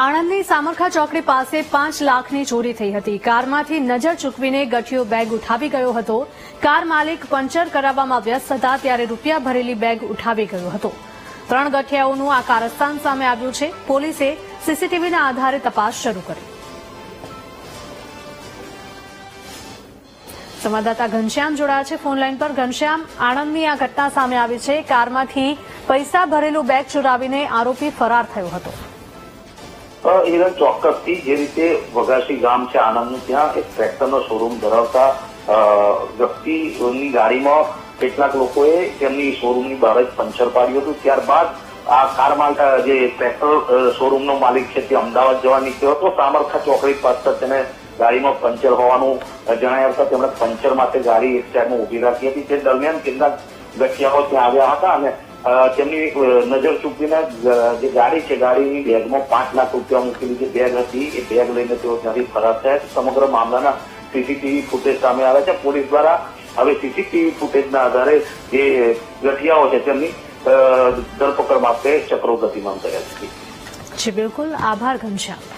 આણંદની સામરખા ચોકડી પાસે પાંચ લાખની ચોરી થઈ હતી. કારમાંથી નજર ચૂકવીને ગઠિયો બેગ ઉઠાવી ગયો હતો. કાર માલિક પંચર કરાવવામાં વ્યસ્ત હતા, ત્યારે રૂપિયા ભરેલી બેગ ઉઠાવી ગયો હતો. ત્રણ ગઠિયાઓનું આ કારસ્તાન સામે આવ્યું છે. પોલીસે સીસીટીવીના આધારે તપાસ શરૂ કરી. સંવાદદાતા ઘનશ્યામ જોડાયા છે. ફોનલાઈન પર ઘનશ્યામ, આણંદની આ ઘટના સામે આવી છે. કારમાંથી પૈસા ભરેલું બેગ ચોરાવીને આરોપી ફરાર થયો હતો. હિરલ ચોક્કસથી જે રીતે વઘાસી ગામ છે, આણંદનું, ત્યાં એક ટ્રેક્ટરનો શોરૂમ ધરાવતા વ્યક્તિની ગાડીમાં કેટલાક લોકોએ તેમની શોરૂમની બહાર જ પંચર પાડ્યું હતું. ત્યારબાદ આ કાર માલિક જે ટ્રેક્ટર શોરૂમનો માલિક છે, તે અમદાવાદ જવા નીકળ્યો હતો. સામરખા ચોકડી પાસે તેને ગાડીમાં પંચર હોવાનું જણાયા હતા. તેમણે પંચર માટે ગાડી એક સાઈડમાં ઊભી રાખી હતી. તે દરમિયાન કેટલાક ગઠિયાઓ ત્યાં આવ્યા હતા અને તેમની નજર ચૂકવીને જે ગાડી છે, ગાડીની બેગમાં પાંચ લાખ રૂપિયા મૂકેલી જે બેગ હતી, એ બેગ લઈને તેઓ ત્યાંથી ફરાર થયા સમગ્ર મામલાના સીસીટીવી ફૂટેજ સામે આવે છે. પોલીસ દ્વારા હવે સીસીટીવી ફૂટેજના આધારે જે ગઠિયાઓ છે, તેમની ધરપકડ માટે ચક્રો ગતિમાન કર્યા છે. બિલકુલ. આભાર ઘનશ્યામ.